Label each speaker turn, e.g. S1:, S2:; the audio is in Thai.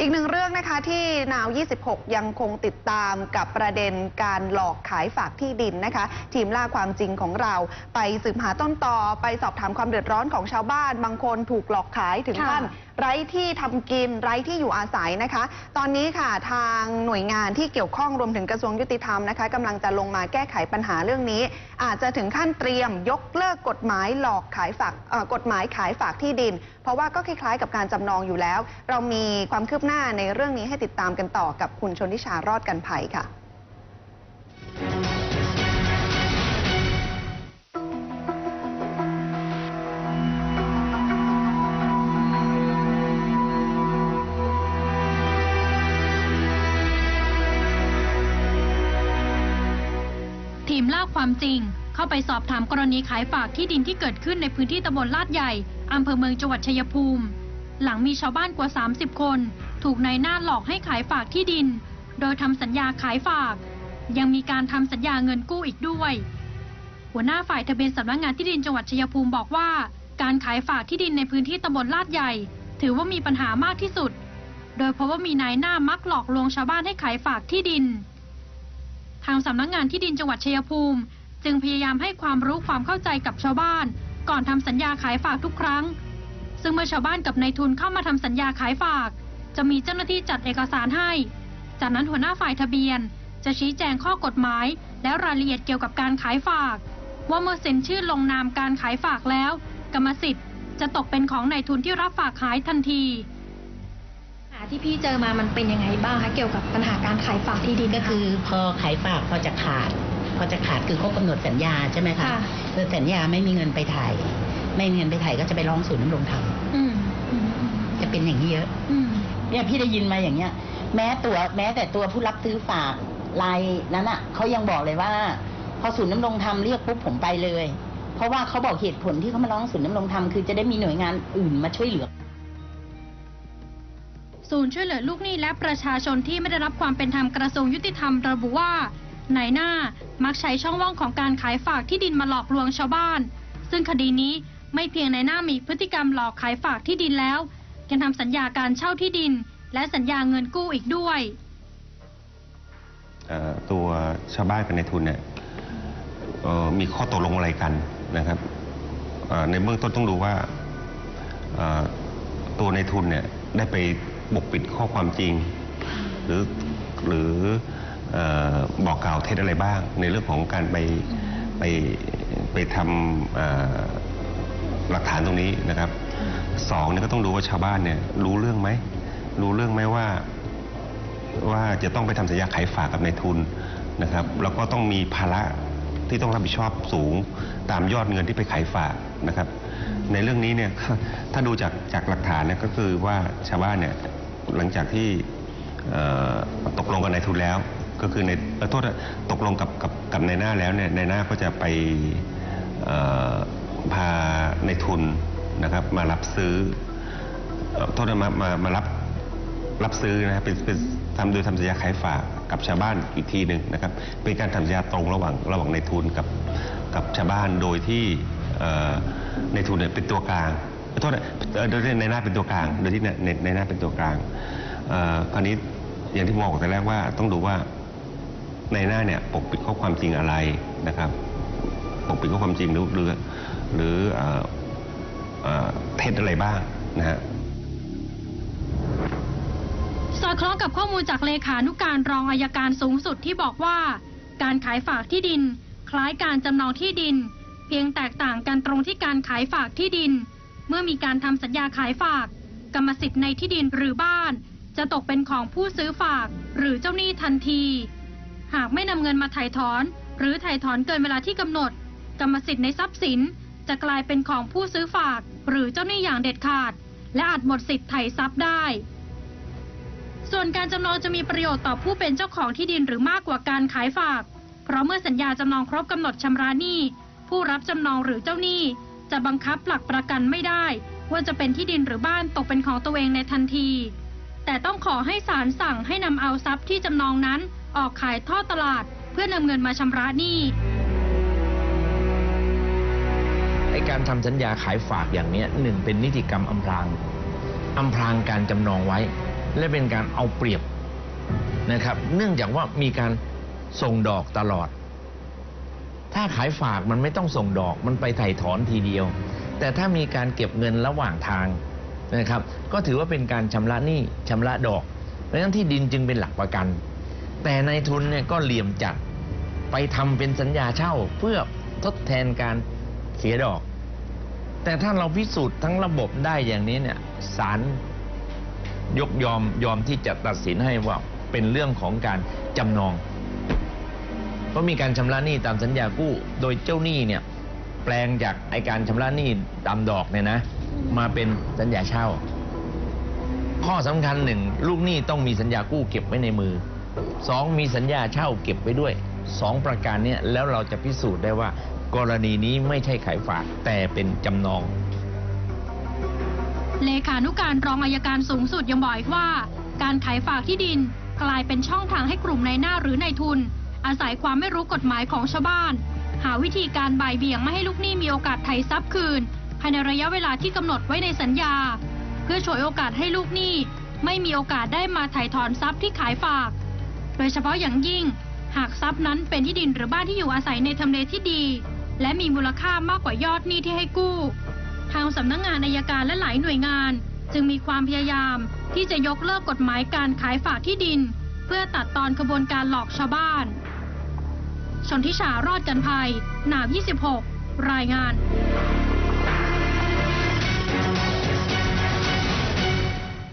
S1: อีกหนึ่งเรื่องนะคะที่นาว 26 ยังคงติดตามกับประเด็นการหลอกขายฝากที่ดินนะคะ ทีมล่าความจริงของเราไปสืบหาต้นตอไปสอบถามความเดือดร้อนของชาวบ้าน บางคนถูกหลอกขายถึงขั้น ไร้ที่ทำกินไร้ที่อยู่อาศัยนะคะ ตอนนี้ค่ะทางหน่วยงานที่เกี่ยวข้องรวมถึงกระทรวงยุติธรรมนะคะกำลังจะลงมาแก้ไขปัญหาเรื่องนี้ อาจจะถึงขั้นเตรียมยกเลิกกฎหมายหลอกขายฝากกฎหมายขายฝากที่ดิน เพราะว่าก็คล้ายๆ กับการจำนองอยู่แล้ว เรามีความคืบหน้าในเรื่องนี้ให้ติดตามกันต่อกับคุณชนทิชารอดกันภัยค่ะ
S2: ทีมล่าความจริง เข้าไปสอบถามกรณีขายฝากที่ดินที่เกิดขึ้นในพื้นที่ตำบลลาดใหญ่อำเภอเมืองจังหวัดชัยภูมิ หลังมีชาวบ้านกว่า 30 คน ถูกนายหน้าหลอกให้ขายฝากที่ดิน โดยทำสัญญาขายฝาก ยังมีการทำสัญญาเงินกู้อีกด้วย หัวหน้าฝ่ายทะเบียนสำนักงานที่ดินจังหวัดชัยภูมิบอกว่า การขายฝากที่ดินในพื้นที่ตำบลลาดใหญ่ ถือว่ามีปัญหามากที่สุด โดยเพราะว่ามีนายหน้ามักหลอกลวงชาวบ้านให้ขายฝากที่ดิน ทางสำนักงานที่ดินจังหวัดชัยภูมิ จึงพยายามให้ความรู้ความเข้าใจกับชาวบ้าน ก่อนทำสัญญาขายฝากทุกครั้ง ซึ่งเมื่อชาวบ้านกับนายทุนเข้ามาทำสัญญาขายฝาก จะมีเจ้าหน้าที่จัดเอกสารให้ จากนั้นหัวหน้าฝ่ายทะเบียน จะชี้แจงข้อกฎหมาย และรายละเอียดเกี่ยวกับการขายฝาก ว่าเมื่อเซ็นชื่อลงนามการขายฝากแล้ว กรรมสิทธิ์จะตกเป็นของนายทุนที่รับฝากขายทันที
S3: ที่พี่เจอมามันเป็นยังไงบ้างคะเกี่ยวกับปัญหาการขายฝากที่ดิน
S4: ก็คือ พอขายฝากพอจะขาด พอจะขาดคือครบกำหนดสัญญาใช่ไหมคะ
S3: ค่ะ
S4: คือสัญญาไม่มีเงินไปถ่าย ไม่มีเงินไปถ่ายก็จะไปร้องศูนย์ดำรงธรรม
S3: อืมอืม
S4: จะเป็นอย่างนี้เยอะ
S3: อืม
S4: เนี่ยพี่ได้ยินมาอย่างเงี้ย แม้ตัวแม้แต่ตัวผู้รับซื้อฝากรายนั้นอะเขายังบอกเลยว่า พอศูนย์ดำรงธรรมเรียกปุ๊บผมไปเลย เพราะว่าเขาบอกเหตุผลที่เขามาร้องศูนย์ดำรงธรรมคือจะได้มีหน่วยงานอื่นมาช่วยเหลือ
S2: ศูนย์ช่วยเหลือลูกหนี้และประชาชนที่ไม่ได้รับความเป็นธรรมกระทรวงยุติธรรมระบุว่านายหน้ามักใช้ช่องว่างของการขายฝากที่ดินมาหลอกลวงชาวบ้าน ซึ่งคดีนี้ไม่เพียงนายหน้ามีพฤติกรรมหลอกขายฝากที่ดินแล้ว ยังทำสัญญาการเช่าที่ดิน และสัญญาเงินกู้อีกด้วย
S5: ตัวชาวบ้านกับในายทุนเนี่ยมีข้อตกลงอะไรกันนะครับในเบื้องต้นต้องดูว่าตัวในทุนเนี่ยได้ไป ปกปิดข้อความจริง หรือหรืออบอกกล่าวเท็จอะไรบ้าง ในเรื่องของการไปไปไปทำหลักฐานตรงนี้นะครับสองเนี่ยก็ต้องดูว่าชาวบ้านเนี่ยรู้เรื่องไหมรู้เรื่องไหมว่าว่าจะต้องไปทำสัญญาขายฝากกับนายทุนนะครับ แล้วก็ต้องมีภาระที่ต้องรับผิดชอบสูงตามยอดเงินที่ไปขายฝากนะครับ ในเรื่องนี้เนี่ยถ้าดูจากจากหลักฐานเนี่ยก็คือว่าชาวบ้านเนี่ย หลังจากที่ตกลงกับนายทุนแล้ว ก็คือในเอ่อโทษตกลงกับกับกับนายหน้าแล้วเนี่ยนายหน้าก็จะไปพานายทุนนะครับมารับซื้อโทษมามามารับรับซื้อนะครับเป็นเป็นทำโดยทำสัญญาขายฝากกับชาวบ้านอีกทีหนึ่งนะครับ เป็นการทำสัญญาตรงระหว่างระหว่างในทุนกับกับชาวบ้านโดยที่ในทุนเนี่ยเป็นตัวกลาง โทษนะเอ่อโดยที่ในหน้าเป็นตัวกลาง โดยที่ในในในหน้าเป็นตัวกลางเอ่อคราวนี้อย่างที่บอกแต่แรกว่าต้องดูว่าในหน้าเนี่ยปกปิดข้อความจริงอะไรนะครับ ปกปิดข้อความจริงหรือหรือหรือเอ่อเอ่อเท็จอะไรบ้างนะฮะ
S2: สอดคล้องกับข้อมูลจากเลขานุการรองอายการสูงสุดที่บอกว่า การขายฝากที่ดิน คล้ายการจำนองที่ดิน เพียงแตกต่างกันตรงที่การขายฝากที่ดิน เมื่อมีการทำสัญญาขายฝาก กรรมสิทธิ์ในที่ดินหรือบ้าน จะตกเป็นของผู้ซื้อฝากหรือเจ้าหนี้ทันที หากไม่นำเงินมาถ่ายถอน หรือถ่ายถอนเกินเวลาที่กำหนด กรรมสิทธิ์ในทรัพย์สิน จะกลายเป็นของผู้ซื้อฝาก หรือเจ้าหนี้อย่างเด็ดขาด และอาจหมดสิทธิ์ไถ่ทรัพย์ได้ ส่วนการจำนองจะมีประโยชน์ต่อผู้เป็นเจ้าของที่ดินหรือมากกว่าการขายฝาก เพราะเมื่อสัญญาจำนองครบกำหนดชำระหนี้ผู้รับจำนองหรือเจ้าหนี้ จะบังคับหลักประกันไม่ได้ ว่าจะเป็นที่ดินหรือบ้านตกเป็นของตัวเองในทันที แต่ต้องขอให้ศาลสั่งให้นำเอาทรัพย์ที่จำนองนั้นออกขายทอดตลาด เพื่อนำเงินมาชำระหนี้
S6: ไอการทำสัญญาขายฝากอย่างนี้หนึ่งเป็นนิติกรรมอำพรางอำพรางการจำนองไว้ และเป็นการเอาเปรียบนะครับ เนื่องจากว่ามีการส่งดอกตลอด ถ้าขายฝากมันไม่ต้องส่งดอกมันไปไถ่ถอนทีเดียว แต่ถ้ามีการเก็บเงินระหว่างทางนะครับ ก็ถือว่าเป็นการชำระหนี้ชำระดอกเพราะฉะนั้นที่ดินจึงเป็นหลักประกัน แต่ในทุนเนี่ยก็เหลี่ยมจัดไปทำเป็นสัญญาเช่าเพื่อทดแทนการเสียดอก แต่ถ้าเราพิสูจน์ทั้งระบบได้อย่างนี้เนี่ยศาลยกยอมยอมที่จะตัดสินให้ว่าเป็นเรื่องของการจำนอง ราะมีการชำระหนี้ตามสัญญากู้ โดยเจ้าหนี้เนี่ยแปลงจากไอการชำระหนี้ตามดอกเนี่ยนะ มาเป็นสัญญาเช่า ข้อสำคัญหนึ่งลูกหนี้ต้องมีสัญญากู้เก็บไว้ในมือสองมีสัญญาเช่าเก็บไว้ด้วยสองประการเนี้แล้วเราจะพิสูจน์ได้ว่า กรณีนี้ไม่ใช่ขายฝากแต่เป็นจำนอง
S2: เลขานุการรองอายการสูงสุดยังบอกอีกว่า การขายฝากที่ดินกลายเป็นช่องทางให้กลุ่มนายหน้าหรือนายทุน อาศัยความไม่รู้กฎหมายของชาวบ้าน หาวิธีการบ่ายเบี่ยงไม่ให้ลูกหนี้มีโอกาสไถ่ทรัพย์คืน ภายในระยะเวลาที่กำหนดไว้ในสัญญา เพื่อฉวยโอกาสให้ลูกหนี้ไม่มีโอกาสได้มาถ่ายถอนทรัพย์ที่ขายฝาก โดยเฉพาะอย่างยิ่ง หากทรัพย์นั้นเป็นที่ดินหรือบ้านที่อยู่อาศัยในทำเลที่ดี และมีมูลค่ามากกว่ายอดหนี้ที่ให้กู้ ทางสำนักงานอายการและหลายหน่วยงาน จึงมีความพยายามที่จะยกเลิกกฎหมายการขายฝากที่ดิน เพื่อตัดตอนขบวนการหลอกชาวบ้าน ชนทิชารอดกันภัยหนาว 26 รายงาน